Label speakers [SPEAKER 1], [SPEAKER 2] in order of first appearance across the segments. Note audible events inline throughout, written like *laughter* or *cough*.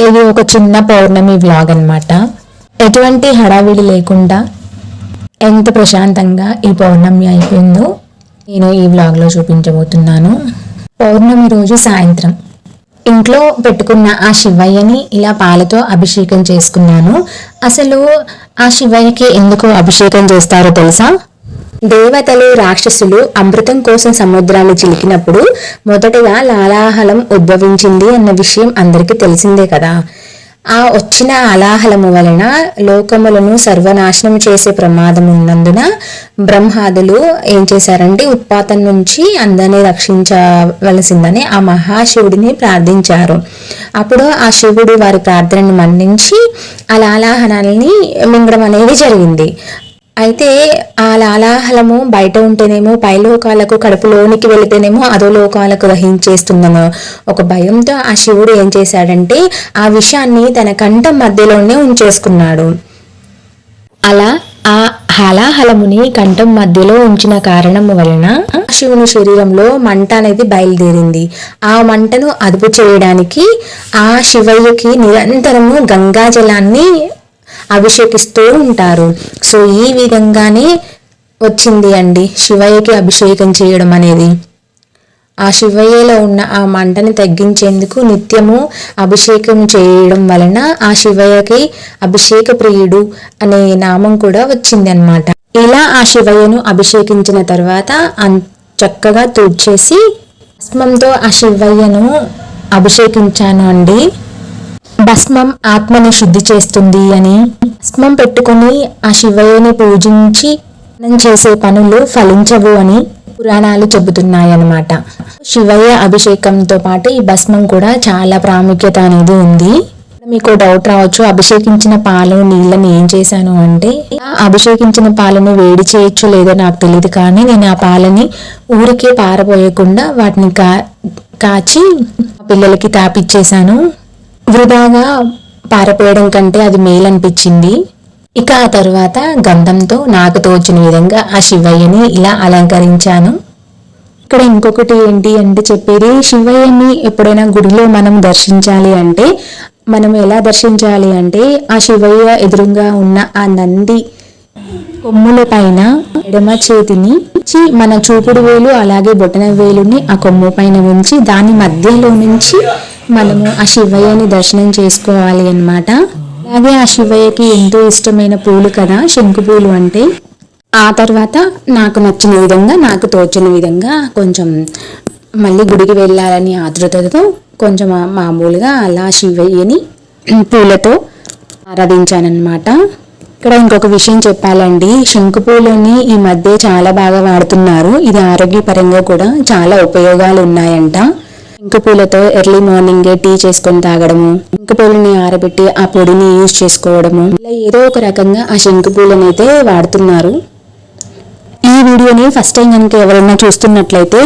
[SPEAKER 1] ఇది ఒక చిన్న పౌర్ణమి వ్లాగ్ అన్నమాట. ఎటువంటి హడావిడి లేకుండా ఎంత ప్రశాంతంగా ఈ పౌర్ణమి అయిపోయిందో నేను ఈ వ్లాగ్లో చూపించబోతున్నాను. పౌర్ణమి రోజు సాయంత్రం. ఇంట్లో పెట్టుకున్న ఆ శివయ్యని ఇలా పాలతో అభిషేకం చేసుకున్నాను. అసలు ఆ శివయ్యకి ఎందుకు అభిషేకం చేస్తారో తెలుసా? దేవతలు రాక్షసులు అమృతం కోసం సముద్రాన్ని చిలికినప్పుడు మొదటగా లాలాహలం ఉద్భవించింది అన్న విషయం అందరికీ తెలిసిందే కదా. ఆ వచ్చిన అలాహలము వలన లోకములను సర్వనాశనం చేసే ప్రమాదం ఉన్నందున బ్రహ్మాదులు ఏం చేశారంటే ఉత్పాతం నుంచి అందరినీ రక్షించవలసిందని ఆ మహాశివుడిని ప్రార్థించారు. అప్పుడు ఆ శివుడు వారి ప్రార్థనను మన్నించి ఆ లాలాహనాల్ని మింగడం అనేది జరిగింది. అయితే ఆ లాలాహలము బయట ఉంటేనేమో పైలోకాలకు కడుపులోనికి వెళితేనేమో అదో లోకాలకు ఒక భయంతో ఆ శివుడు ఏం చేశాడంటే ఆ విషయాన్ని తన కంఠం మధ్యలోనే ఉంచేసుకున్నాడు. అలా ఆ హలాహలముని కంఠం మధ్యలో ఉంచిన కారణం వలన శివుని శరీరంలో మంట అనేది బయలుదేరింది. ఆ మంటను అదుపు చేయడానికి ఆ శివయ్యకి నిరంతరము గంగా జలాన్ని అభిషేకిస్తూ ఉంటారు. సో ఈ విధంగానే వచ్చింది అండి శివయ్యకి అభిషేకం చేయడం అనేది. ఆ శివయ్యలో ఉన్న ఆ మంటని తగ్గించేందుకు నిత్యము అభిషేకం చేయడం వలన ఆ శివయ్యకి అభిషేక ప్రియుడు అనే నామం కూడా వచ్చింది అనమాట ఇలా ఆ శివయ్యను అభిషేకించిన తర్వాత చక్కగా తూడ్చేసి భస్మంతో ఆ శివయ్యను అభిషేకించాను అండి. భస్మం ఆత్మని శుద్ధి చేస్తుంది అని భస్మం పెట్టుకుని ఆ శివయ్యని పూజించి మనం చేసే పనులు ఫలించవు అని పురాణాలు చెబుతున్నాయన్నమాట. శివయ్య అభిషేకంతో పాటు ఈ భస్మం కూడా చాలా ప్రాముఖ్యత అనేది ఉంది. మీకు డౌట్ రావచ్చు అభిషేకించిన పాలు నీళ్ళని ఏం చేశాను అంటే అభిషేకించిన పాలను వేడి చేయొచ్చు లేదో నాకు తెలియదు కానీ నేను ఆ పాలని ఊరికే పారబోయకుండా వాటిని కా కాచి పిల్లలకి తాపిచ్చేశాను. వృధాగా పారపోయడం కంటే అది మేలనిపించింది. ఇక ఆ తర్వాత గంధంతో నాకు తోచిన విధంగా ఆ శివయ్యని ఇలా అలంకరించాను. ఇక్కడ ఇంకొకటి ఏంటి అంటే చెప్పేది శివయ్యని ఎప్పుడైనా గుడిలో మనం దర్శించాలి అంటే మనం ఎలా దర్శించాలి అంటే ఆ శివయ్య ఎదురుగా ఉన్న ఆ నంది కొమ్ముల పైన ఎడమ చేతిని ఉంచి మన చూపుడు వేలు అలాగే బొటన వేలుని ఆ కొమ్ము పైన ఉంచి దాని మధ్యలో నుంచి మనము ఆ శివయ్యని దర్శనం చేసుకోవాలి అనమాట అలాగే ఆ శివయ్యకి ఎంతో ఇష్టమైన పూలు కదా శంకు పూలు అంటే. ఆ తర్వాత నాకు నచ్చిన విధంగా నాకు తోచిన విధంగా కొంచెం మళ్ళీ గుడికి వెళ్ళాలని ఆతృతతో కొంచెం మామూలుగా అలా శివయ్యని పూలతో ఆరాధించానమాట ఇక్కడ ఇంకొక విషయం చెప్పాలండి. శంకు పూలని ఈ మధ్య చాలా బాగా వాడుతున్నారు. ఇది ఆరోగ్యపరంగా కూడా చాలా ఉపయోగాలు ఉన్నాయంట. శంకు పూలతో ఎర్లీ మార్నింగే టీ చేసుకొని తాగడము. శంకు పూలని ఆరబెట్టి ఆ పొడిని యూజ్ చేసుకోవడము. ఇలా ఏదో ఒక రకంగా ఆ శంకు పూలని అయితే వాడుతున్నారు. ఈ వీడియోని ఫస్ట్ టైం కనుక ఎవరైనా చూస్తున్నట్లయితే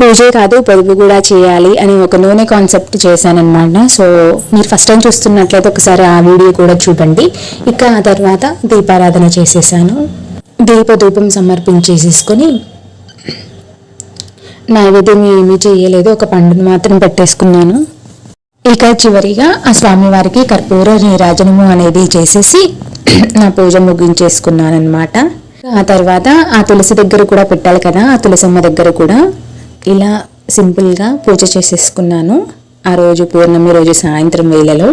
[SPEAKER 1] పూజే కాదు పొదుపు కూడా చేయాలి అని ఒక నూనె కాన్సెప్ట్ చేశానమాట సో మీరు ఫస్ట్ టైం చూస్తున్నట్లయితే ఒకసారి ఆ వీడియో కూడా చూడండి. ఇక ఆ తర్వాత దీపారాధన చేసేసాను. దీప ధూపం సమర్పించేసేసుకొని నైవేద్యం ఏమీ చేయలేదు. ఒక పండును మాత్రం పెట్టేసుకున్నాను. ఇక చివరిగా ఆ స్వామివారికి కర్పూర నీరాజనము అనేది చేసేసి నా పూజ ముగించేసుకున్నాను అనమాట ఆ తర్వాత ఆ తులసి దగ్గర కూడా పెట్టాలి కదా ఆ తులసమ్మ దగ్గర కూడా ఇలా సింపుల్గా పూజ చేసేసుకున్నాను. ఆ రోజు పూర్ణమి రోజు సాయంత్రం వేళలో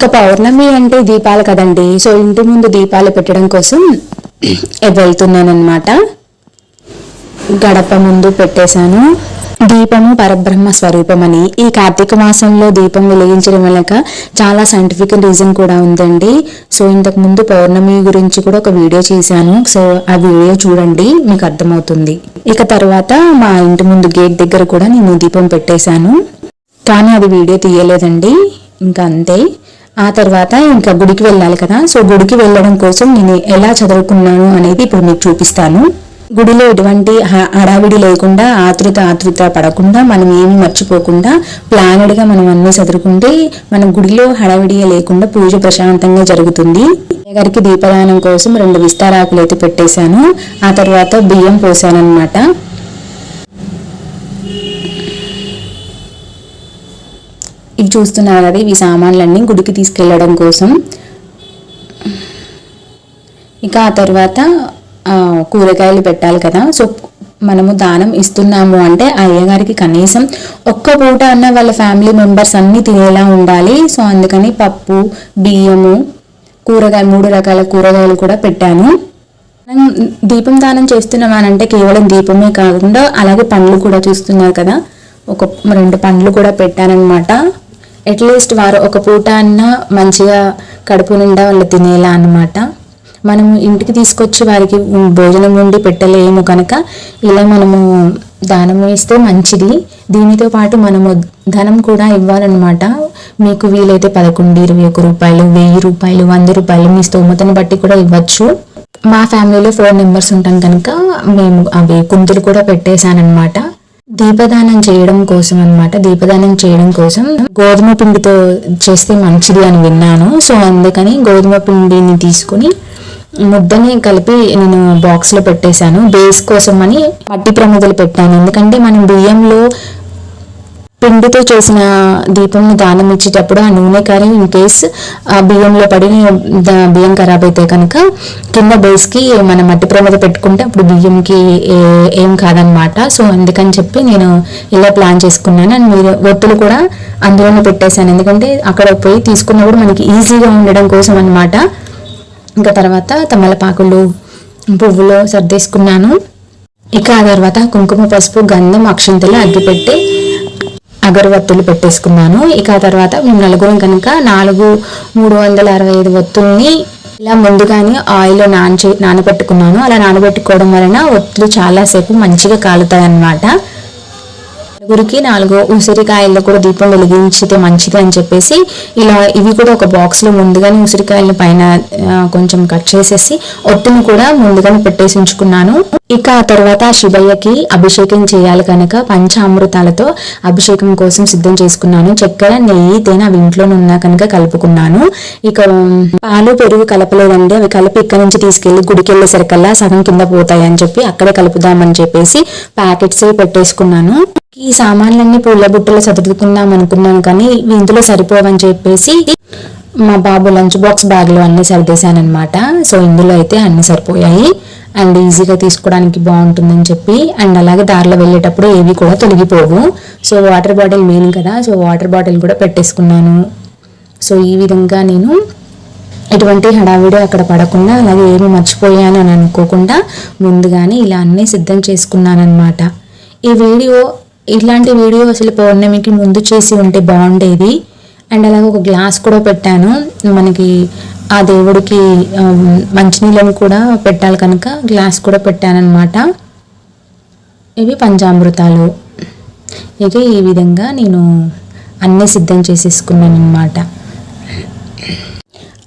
[SPEAKER 1] ఇంకా పౌర్ణమి అంటే దీపాలు కదండి. సో ఇంటి ముందు దీపాలు పెట్టడం కోసం *clears throat* వెళ్తున్నాను గడప ముందు పెట్టేశాను. దీపము పరబ్రహ్మ స్వరూపమని. ఈ కార్తీక మాసంలో దీపం వెలిగించడం వెనక చాలా సైంటిఫిక్ రీజన్ కూడా ఉందండి. సో ఇంతకు ముందు పౌర్ణమి గురించి కూడా ఒక వీడియో చేశాను. సో ఆ వీడియో చూడండి మీకు అర్థమవుతుంది. ఇక తర్వాత మా ఇంటి ముందు గేట్ దగ్గర కూడా నేను దీపం పెట్టేశాను. కానీ అది వీడియో తీయలేదండి. ఇంకా అంతే. ఆ తర్వాత ఇంకా గుడికి వెళ్ళాలి కదా. సో గుడికి వెళ్ళడం కోసం నేను ఎలా చదువుకున్నాను అనేది ఇప్పుడు మీకు చూపిస్తాను. గుడిలో ఎటువంటి హడావిడి లేకుండా ఆతృత ఆతృత పడకుండా మనం ఏమి మర్చిపోకుండా ప్లానెడ్గా మనం అన్ని చదువుకుంటే మన గుడిలో హడావిడి లేకుండా పూజ ప్రశాంతంగా జరుగుతుంది. గారికి దీపదానం కోసం రెండు విస్తారాకులు అయితే పెట్టేశాను. ఆ తర్వాత బియ్యం పోసాను అనమాట
[SPEAKER 2] చూస్తున్నారు కదా ఇవి సామాన్లన్నీ గుడికి తీసుకెళ్ళడం కోసం. ఇక ఆ తర్వాత కూరగాయలు పెట్టాలి కదా. సో మనము దానం ఇస్తున్నాము అంటే ఆ అయ్యగారికి కనీసం ఒక్క పూట అన్న వాళ్ళ ఫ్యామిలీ మెంబర్స్ అన్నీ తినేలా ఉండాలి. సో అందుకని పప్పు బియ్యము కూరగాయ మూడు రకాల కూరగాయలు కూడా పెట్టాను. మనం దీపం దానం చేస్తున్నామనంటే కేవలం దీపమే కాకుండా అలాగే పండ్లు కూడా చూస్తున్నారు కదా. ఒక రెండు పండ్లు కూడా పెట్టానన్నమాట. అట్లీస్ట్ వారు ఒక పూట అన్న మంచిగా కడుపు నిండా వాళ్ళు తినేలా అన్నమాట. మనము ఇంటికి తీసుకొచ్చి వారికి భోజనం వండి పెట్టలేము కనుక ఇలా మనము దానం ఇస్తే మంచిది. దీనితో పాటు మనము ధనం కూడా ఇవ్వాలన్నమాట. మీకు వీలైతే పదకొండు ఇరవై ఒక రూపాయలు వెయ్యి రూపాయలు వంద రూపాయలు మీ స్తోమతను బట్టి కూడా ఇవ్వచ్చు. మా ఫ్యామిలీలో ఫోర్ మెంబర్స్ ఉంటాం కనుక మేము అవి కుంతులు కూడా పెట్టేశానమాట దీపదానం చేయడం కోసం అన్నమాట. దీపదానం చేయడం కోసం గోధుమ పిండితో చేస్తే మంచిది అని విన్నాను. సో అందుకని గోధుమ పిండిని తీసుకుని ముద్దని కలిపి నేను బాక్స్లో పెట్టేశాను. బేస్ కోసం అని మట్టి ప్రమిదలు పెట్టాను. ఎందుకంటే మనం బియ్యంలో పిండితో చేసిన దీపం దానం ఇచ్చేటప్పుడు ఆ నూనె కానీ ఇన్ కేస్ ఆ బియ్యంలో పడి బియ్యం ఖరాబ్ అయితే కనుక కింద బేస్కి మన మట్టి ప్రమద పెట్టుకుంటే అప్పుడు బియ్యంకి ఏ- ఏం కాదనమాట సో అందుకని చెప్పి నేను ఇలా ప్లాన్ చేసుకున్నాను. అండ్ మీరు ఒత్తులు కూడా అందులోనే పెట్టేశాను. ఎందుకంటే అక్కడ పోయి తీసుకున్నప్పుడు మనకి ఈజీగా ఉండడం కోసం అన్నమాట. ఇంకా తర్వాత తమలపాకులు పువ్వులు సర్దేసుకున్నాను. ఇక ఆ తర్వాత కుంకుమ పసుపు గంధం అక్షంతలు అగ్గిపెట్టి అగరవత్తులు పెట్టేసుకున్నాను. ఇక తర్వాత మేము నలుగురం కనుక నాలుగు మూడు వందల అరవై ఐదు ఒత్తుల్ని ఇలా ముందుగానే ఆయిల్లో నానచే నానబెట్టుకున్నాను. అలా నానబెట్టుకోవడం వలన ఒత్తులు చాలాసేపు మంచిగా కాలుతాయి అన్నమాట నలుగురికి నాలుగు ఉసిరికాయల్లో కూడా దీపం వెలిగించితే మంచిది అని చెప్పేసి ఇలా ఇవి కూడా ఒక బాక్స్లో ముందుగానే ఉసిరికాయల పైన కొంచెం కట్ చేసేసి ఒత్తును కూడా ముందుగానే పెట్టేసి ఉంచుకున్నాను. ఇక ఆ తర్వాత శివయ్యకి అభిషేకం చేయాలి కనుక పంచామృతాలతో అభిషేకం కోసం సిద్ధం చేసుకున్నాను. చక్కెర నెయ్యి తేనె అవి ఇంట్లోనే ఉన్నా కనుక కలుపుకున్నాను. ఇక పాలు పెరుగు కలపలేదండి. అవి కలిపి ఇక్కడ నుంచి తీసుకెళ్ళి గుడికి వెళ్ళేసరికల్లా సగం కింద పోతాయి అని చెప్పి అక్కడే కలుపుదామని చెప్పేసి ప్యాకెట్స్ పెట్టేసుకున్నాను. ఈ సామాన్లన్నీ పూల బుట్టలు సదురుకుందాం అనుకున్నాను కానీ ఇందులో సరిపోవని చెప్పేసి మా బాబు లంచ్ బాక్స్ బ్యాగ్లో అన్నీ అన్ని సర్దేశానమాట సో ఇందులో అయితే అన్నీ సరిపోయాయి. అండ్ ఈజీగా తీసుకోవడానికి బాగుంటుందని చెప్పి అండ్ అలాగే దారిలో వెళ్ళేటప్పుడు ఏవి కూడా తొలగిపోవు. సో వాటర్ బాటిల్ మెయిన్ కదా సో వాటర్ బాటిల్ కూడా పెట్టేసుకున్నాను. సో ఈ విధంగా నేను ఎటువంటి హడావిడి అక్కడ పడకుండా అలాగే ఏమి మర్చిపోయాను అని అనుకోకుండా ముందుగానే ఇలా అన్నీ సిద్ధం చేసుకున్నాను ఈ వీడియో ఇలాంటి వీడియో అసలు పౌర్ణమికి ముందు చేసి ఉంటే బాగుండేది. అండ్ అలాగే ఒక గ్లాస్ కూడా పెట్టాను. మనకి ఆ దేవుడికి మంచినీళ్ళను కూడా పెట్టాలి కనుక గ్లాస్ కూడా పెట్టానమాట ఇవి పంచామృతాలు. ఇక ఈ విధంగా నేను అన్నీ సిద్ధం చేసేసుకున్నాను అనమాట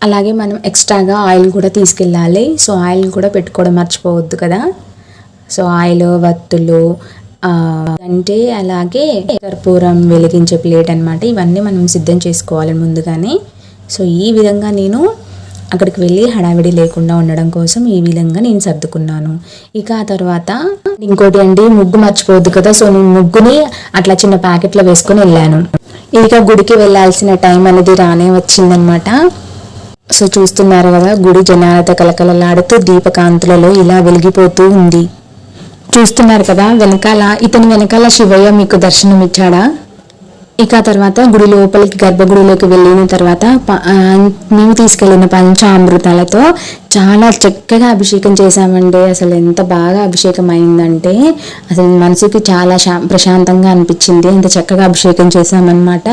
[SPEAKER 2] అలాగే మనం ఎక్స్ట్రాగా ఆయిల్ కూడా తీసుకెళ్ళాలి. సో ఆయిల్ కూడా పెట్టుకోవడం మర్చిపోవద్దు కదా. సో ఆయిల్ వత్తులు అంటే అలాగే కర్పూరం వెలిగించే ప్లేట్ అనమాట ఇవన్నీ మనం సిద్ధం చేసుకోవాలి ముందుగానే. సో ఈ విధంగా నేను అక్కడికి వెళ్ళి హడావిడి లేకుండా ఉండడం కోసం ఈ విధంగా నేను సర్దుకున్నాను. ఇక ఆ తర్వాత ఇంకోటి అండి ముగ్గు మర్చిపోవద్దు కదా. సో నేను ముగ్గుని అట్లా చిన్న ప్యాకెట్లో వేసుకుని వెళ్ళాను. ఇక గుడికి వెళ్ళాల్సిన టైం అనేది రానే వచ్చిందనమాట సో చూస్తున్నారు కదా గుడి జనాలతో కలకలలాడుతూ దీపకాంతులలో ఇలా వెలిగిపోతూ ఉంది. చూస్తున్నారు కదా వెనకాల ఇతని వెనకాల శివయ్య మీకు దర్శనం ఇచ్చాడా? ఇక ఆ తర్వాత గుడి లోపలికి గర్భగుడిలోకి వెళ్ళిన తర్వాత ప- మేము తీసుకెళ్ళిన పంచామృతాలతో చాలా చక్కగా అభిషేకం చేశామండి. అసలు ఎంత బాగా అభిషేకం అయిందంటే అసలు మనసుకి చాలా ప్రశాంతంగా అనిపించింది. ఎంత చక్కగా అభిషేకం చేశామన్నమాట.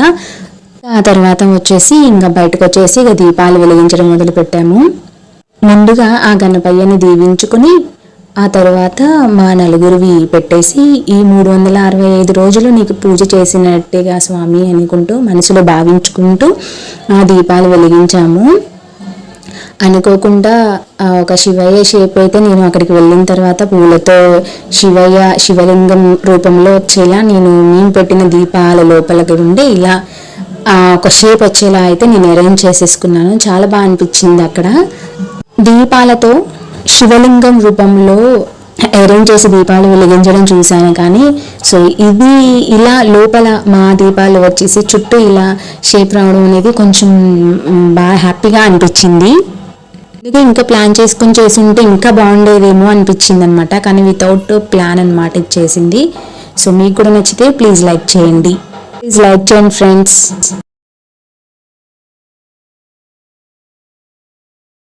[SPEAKER 2] ఆ తర్వాత వచ్చేసి ఇంకా బయటకు వచ్చేసి ఇక దీపాలు వెలిగించడం మొదలు పెట్టాము ముందుగా ఆ గణపయ్యని దీవించుకుని ఆ తర్వాత మా నలుగురివి పెట్టేసి ఈ మూడు వందల అరవై ఐదు రోజులు నీకు పూజ చేసినట్టేగా స్వామి అనుకుంటూ మనసులో భావించుకుంటూ ఆ దీపాలు వెలిగించాము. అనుకోకుండా ఒక శివయ్య షేప్ అయితే నేను అక్కడికి వెళ్ళిన తర్వాత పూలతో శివయ్య శివలింగం రూపంలో వచ్చేలా నేను మేము పెట్టిన దీపాల లోపలికి ఉండి ఇలా ఒక షేప్ వచ్చేలా అయితే నేను అరేంజ్ చేసేసుకున్నాను. చాలా బాగా అనిపించింది అక్కడ. దీపాలతో శివలింగం రూపంలో అరేంజ్ చేసి దీపాలు వెలిగించడం చూశాను కానీ సో ఇది ఇలా లోపల మా దీపాలు వచ్చేసి చుట్టూ ఇలా షేప్ రావడం అనేది కొంచెం బాగా హ్యాపీగా అనిపించింది. అందుకే ఇంకా ప్లాన్ చేసుకుని చేసి ఉంటే ఇంకా బాగుండేదేమో అనిపించింది అనమాట కానీ వితౌట్ ప్లాన్ అనమాట ఇది చేసింది. సో మీకు కూడా నచ్చితే ప్లీజ్ లైక్ చేయండి. ప్లీజ్ లైక్ చేయండి ఫ్రెండ్స్.